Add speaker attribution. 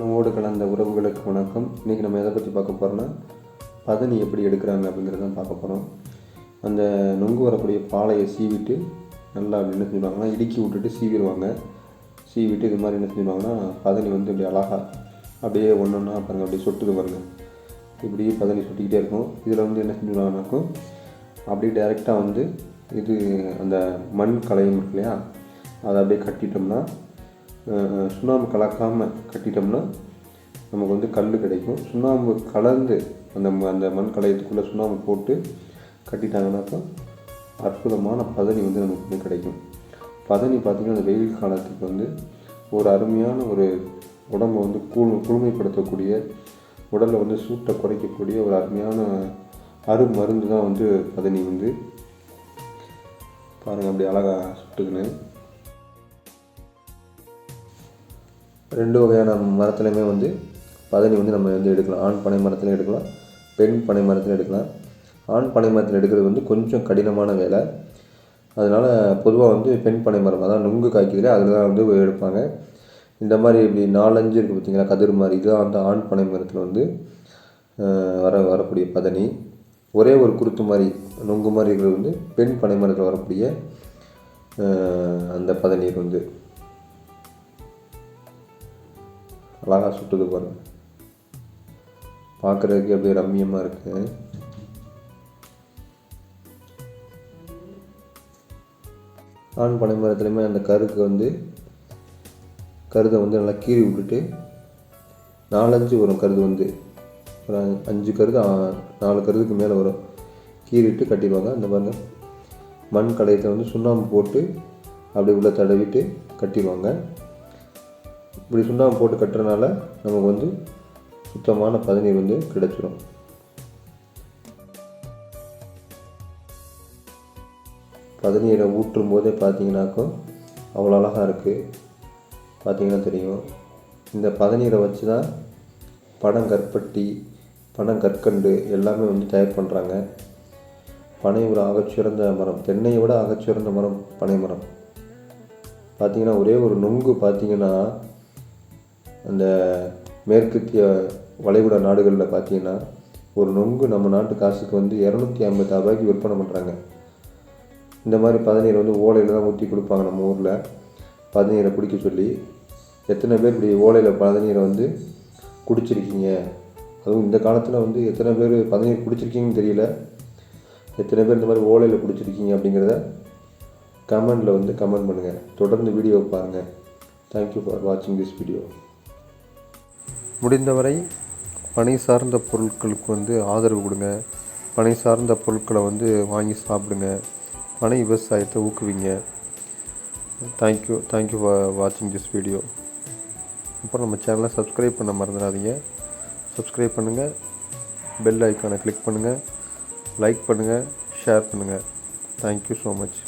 Speaker 1: உணவோடு கலந்த உறவுகளுக்கு வணக்கம். இன்றைக்கி நம்ம எதை பற்றி பார்க்க போகிறோன்னா பதனி எப்படி எடுக்கிறாங்க அப்படிங்கிறத பார்க்க போகிறோம் அந்த நொங்கு வரக்கூடிய பாலையை சீவிட்டு நல்லா அப்படி என்ன செஞ்சுருவாங்கன்னா இடுக்கி விட்டுட்டு சீவிடுவாங்க. சீவிட்டு இது மாதிரி என்ன செஞ்சுருவாங்கன்னா பதனி வந்து இப்படி அழகாக அப்படியே ஒன்று ஒன்றா பாருங்கள் அப்படியே சொட்டுது பாருங்கள் இப்படி பதனி சுட்டிக்கிட்டே இருக்கும். இதில் வந்து என்ன செஞ்சுருவாங்கனாக்கும் அப்படியே டைரெக்டாக வந்து இது அந்த மண் கலையும் இருக்கு இல்லையா அதை அப்படியே கட்டிட்டோம்னா சுண்ணாம்பு கலக்காமல் கட்டிட்டோம்னா நமக்கு வந்து கல் கிடைக்கும். சுண்ணாம்பு கலந்து அந்த ம- அந்த மண் கலையத்துக்குள்ளே சுண்ணாம்பு போட்டு கட்டிட்டாங்கன்னாக்கா அற்புதமான பதனி வந்து நமக்கு வந்து கிடைக்கும். பதனி பார்த்திங்கன்னா அந்த வெயில் காலத்துக்கு வந்து ஒரு அருமையான ஒரு உடம்பை வந்து கூழ் குளுமைப்படுத்தக்கூடிய உடலில் வந்து சூட்டை குறைக்கக்கூடிய ஒரு அருமையான அரு மருந்து தான் வந்து பதனி வந்து. பாருங்கள் அப்படி அழகாக சுட்டுக்குன்னு ரெண்டு வகையான மரத்துலையுமே வந்து பதனி வந்து நம்ம வந்து எடுக்கலாம். ஆண் பனை மரத்தில் எடுக்கலாம் பெண் பனை மரத்தில் எடுக்கலாம். ஆண் பனை மரத்தில் எடுக்கிறது வந்து கொஞ்சம் கடினமான வேலை. அதனால் பொதுவாக வந்து பெண் பனை மரம் அதான் நுங்கு காய்க்குதுல அதில் தான் வந்து எடுப்பாங்க. இந்த மாதிரி இப்படி நாலஞ்சு இருக்குது பார்த்திங்களா கதிர் மாதிரி இதுதான் வந்து ஆண் பனை மரத்தில் வந்து வர வரக்கூடிய பதனி. ஒரே ஒரு குருத்து மாதிரி நுங்கு மாதிரி இருக்கிறது வந்து பெண் பனை மரத்தில் வரக்கூடிய அந்த பதநீர் வந்து. அழகாக சுட்டுது பாருங்க பார்க்குறதுக்கு அப்படியே ரம்மியமாக இருக்கு. ஆண் பனை மரத்துலையுமே அந்த கருக்கு வந்து கருதை வந்து நல்லா கீறி விட்டுட்டு நாலஞ்சு வரும் கருது வந்து. ஒரு அஞ்சு- அஞ்சு கருது நாலு கருதுக்கு மேலே வரும். கீறிட்டு கட்டிடுவாங்க. அந்த மாதிரி மண் கடையத்தை வந்து சுண்ணாம்பு போட்டு அப்படி உள்ளே தடவிட்டு கட்டிடுவாங்க. இப்படி சுண்ணாம்பு போட்டு கட்டுறதுனால நமக்கு வந்து சுத்தமான பதநீர் வந்து கிடச்சிடும் பதநீரை ஊற்றும் போதே பார்த்தீங்கன்னாக்கும் அவ்வளோ அழகாக இருக்குது பார்த்தீங்கன்னா தெரியும். இந்த பதநீரை வச்சு தான் பனங்கற்பட்டி பனங்கற்கண்டு எல்லாமே வந்து தயார் பண்ணுறாங்க பனை ஒரு ஆகச்சிறந்த மரம் தென்னையை விட ஆகச்சிறந்த மரம் பனை மரம். பார்த்தீங்கன்னா ஒரே ஒரு நொங்கு பார்த்தீங்கன்னா அந்த மேற்கத்திய வளைகுடா நாடுகளில் பார்த்தீங்கன்னா ஒரு நொங்கு நம்ம நாட்டு காசுக்கு வந்து இரநூத்தி ஐம்பது ரூபாய்க்கு விற்பனை பண்ணுறாங்க இந்த மாதிரி பதநீர் வந்து ஓலையில் தான் ஊற்றி கொடுப்பாங்க நம்ம ஊரில். பதநீரை குடிக்க சொல்லி எத்தனை பேர் இப்படி ஓலையில் பதநீரை வந்து குடிச்சிருக்கீங்க? அதுவும் இந்த காலத்தில் வந்து எத்தனை பேர் பதநீர் குடிச்சிருக்கீங்கன்னு தெரியல. எத்தனை பேர் இந்த மாதிரி ஓலையில் குடிச்சிருக்கீங்க அப்படிங்கிறத கமெண்டில் வந்து கமெண்ட் பண்ணுங்கள் தொடர்ந்து வீடியோ பாருங்கள் தேங்க்யூ ஃபார் வாட்சிங் திஸ் வீடியோ முடிந்தவரை பனி சார்ந்த பொருட்களுக்கு வந்து ஆதரவு கொடுங்க. பனை சார்ந்த பொருட்களை வந்து வாங்கி சாப்பிடுங்க. பனை விவசாயத்தை ஊக்குவிங்க. Thank you thank you for வாட்சிங் திஸ் வீடியோ அப்புறம் நம்ம சேனலை சப்ஸ்கிரைப் பண்ண மறந்துடாதீங்க. சப்ஸ்கிரைப் பண்ணுங்கள் பெல் ஐக்கானை கிளிக் பண்ணுங்கள் லைக் பண்ணுங்கள் ஷேர் பண்ணுங்கள் தேங்க்யூ ஸோ மச்